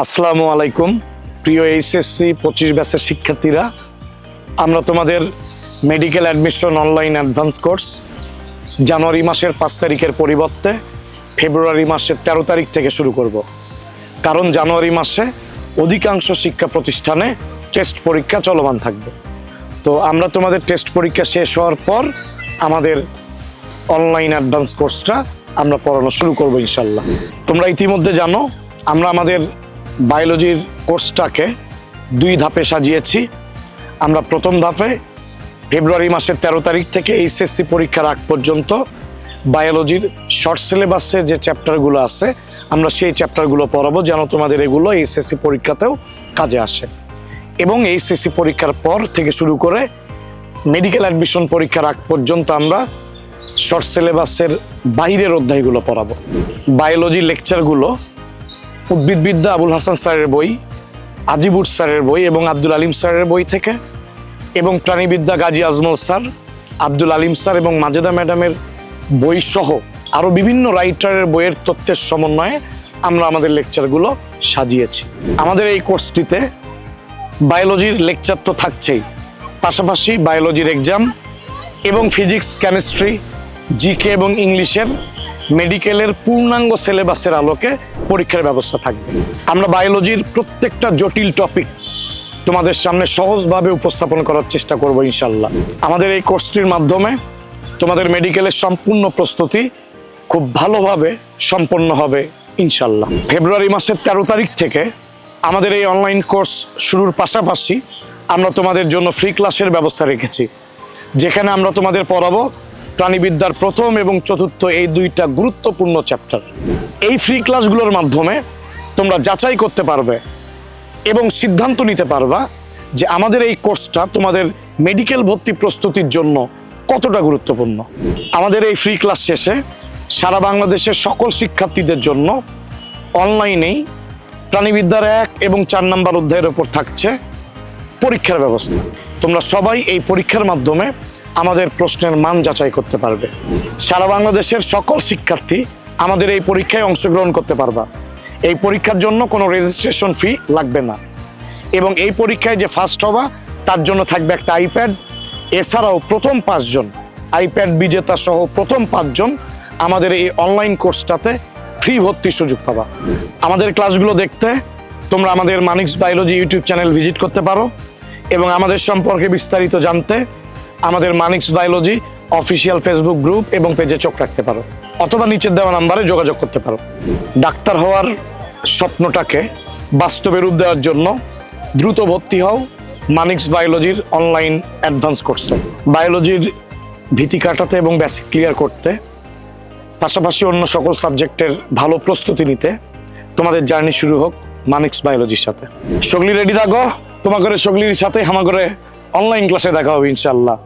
আসসালামু আলাইকুম। প্রিয় এইচএসসি পঁচিশ ব্যাচের শিক্ষার্থীরা, আমরা তোমাদের medical admission online advance course January মাসের পাঁচ তারিখের পরিবর্তে ফেব্রুয়ারি মাসের তেরো তারিখ থেকে শুরু করব। কারণ জানুয়ারি মাসে অধিকাংশ শিক্ষা প্রতিষ্ঠানে টেস্ট পরীক্ষা চলমান থাকবে। তো আমরা তোমাদের টেস্ট পরীক্ষা শেষ হওয়ার পর আমাদের অনলাইন অ্যাডভান্স কোর্সটা আমরা পড়ানো শুরু করব ইনশাল্লাহ তোমরা ইতিমধ্যে জানো, আমরা আমাদের বায়োলজির কোর্সটাকে দুই ধাপে সাজিয়েছি। আমরা প্রথম ধাপে ফেব্রুয়ারি মাসের তেরো তারিখ থেকে এইচএসসি পরীক্ষার আগ পর্যন্ত বায়োলজির শর্ট সিলেবাসে যে চ্যাপ্টারগুলো আছে, আমরা সেই চ্যাপ্টারগুলো পড়াবো যেন তোমাদের এগুলো এইচএসসি পরীক্ষাতেও কাজে আসে। এবং এইচএসসি পরীক্ষার পর থেকে শুরু করে মেডিকেল অ্যাডমিশন পরীক্ষার আগ পর্যন্ত আমরা শর্ট সিলেবাসের বাইরের অধ্যায়গুলো পড়াবো। বায়োলজি লেকচারগুলো উদ্ভিদবিদ্যা আবুল হাসান স্যারের বই, আজিবুর স্যারের বই এবং আব্দুল আলিম স্যারের বই থেকে, এবং প্রাণীবিদ্যা গাজী আজমল স্যার, আব্দুল আলিম স্যার এবং মাজেদা ম্যাডামের বই সহ আরও বিভিন্ন রাইটারের বইয়ের তথ্যের সমন্বয়ে আমরা আমাদের লেকচারগুলো সাজিয়েছি। আমাদের এই কোর্সটিতে বায়োলজির লেকচার তো থাকছেই, পাশাপাশি বায়োলজির এক্সাম এবং ফিজিক্স, কেমিস্ট্রি, জিকে এবং ইংলিশের মেডিকেলের পূর্ণাঙ্গ সিলেবাসের আলোকে পরীক্ষার ব্যবস্থা থাকবে। আমরা বায়োলজির প্রত্যেকটা জটিল টপিক তোমাদের সামনে সহজভাবে উপস্থাপন করার চেষ্টা করব ইনশাল্লাহ আমাদের এই কোর্সটির মাধ্যমে তোমাদের মেডিকেলের সম্পূর্ণ প্রস্তুতি খুব ভালোভাবে সম্পন্ন হবে ইনশাল্লাহ ফেব্রুয়ারি মাসের তেরো তারিখ থেকে আমাদের এই অনলাইন কোর্স শুরুর পাশাপাশি আমরা তোমাদের জন্য ফ্রি ক্লাসের ব্যবস্থা রেখেছি। যেখানে আমরা তোমাদের পড়াবো প্রাণীবিদ্যার প্রথম এবং চতুর্থ এই দুইটা গুরুত্বপূর্ণ চ্যাপ্টার এই ফ্রি ক্লাসগুলোর মাধ্যমে তোমরা যাচাই করতে পারবে এবং সিদ্ধান্ত নিতে পারবা যে আমাদের এই কোর্সটা তোমাদের মেডিকেল ভর্তি প্রস্তুতির জন্য কতটা গুরুত্বপূর্ণ। আমাদের এই ফ্রি ক্লাস শেষে সারা বাংলাদেশের সকল শিক্ষার্থীদের জন্য অনলাইনেই প্রাণীবিদ্যার এক এবং চার নম্বর অধ্যায়ের ওপর থাকছে পরীক্ষার ব্যবস্থা। তোমরা সবাই এই পরীক্ষার মাধ্যমে আমাদের প্রশ্নের মান যাচাই করতে পারবে। সারা বাংলাদেশের সকল শিক্ষার্থী আমাদের এই পরীক্ষায় অংশগ্রহণ করতে পারবা। এই পরীক্ষার জন্য কোনো রেজিস্ট্রেশন ফি লাগবে না। এবং এই পরীক্ষায় যে ফার্স্ট হবা, তার জন্য থাকবে একটা আইপ্যাড এছাড়াও প্রথম পাঁচজন আইপ্যাড বিজেতা সহ প্রথম পাঁচজন আমাদের এই অনলাইন কোর্সটাতে ফ্রি ভর্তির সুযোগ পাবা। আমাদের ক্লাসগুলো দেখতে, তোমরা আমাদের Manix biology YouTube channel visit করতে পারো। এবং আমাদের সম্পর্কে বিস্তারিত জানতে আমাদের Manix biology, official Facebook group এবং পেজে চোখ রাখতে পারো। অথবা নিচের দেওয়া নাম্বারে যোগাযোগ করতে পারো। ডাক্তার হওয়ার স্বপ্নটাকে বাস্তবে রূপ দেওয়ার জন্য দ্রুত ভর্তি হও মানিক্স বায়োলজির অনলাইন অ্যাডভান্স কোর্সে। বায়োলজির ভীতি কাটাতে এবং বেসিক ক্লিয়ার করতে, পাশাপাশি অন্য সকল সাবজেক্টের ভালো প্রস্তুতি নিতে তোমাদের জার্নি শুরু হোক মানিক্স বায়োলজির সাথে। সগলি রেডি থাকো তোমাকে সগলির সাথে, আমার ঘরে অনলাইন ক্লাসে দেখা হবে ইনশাল্লাহ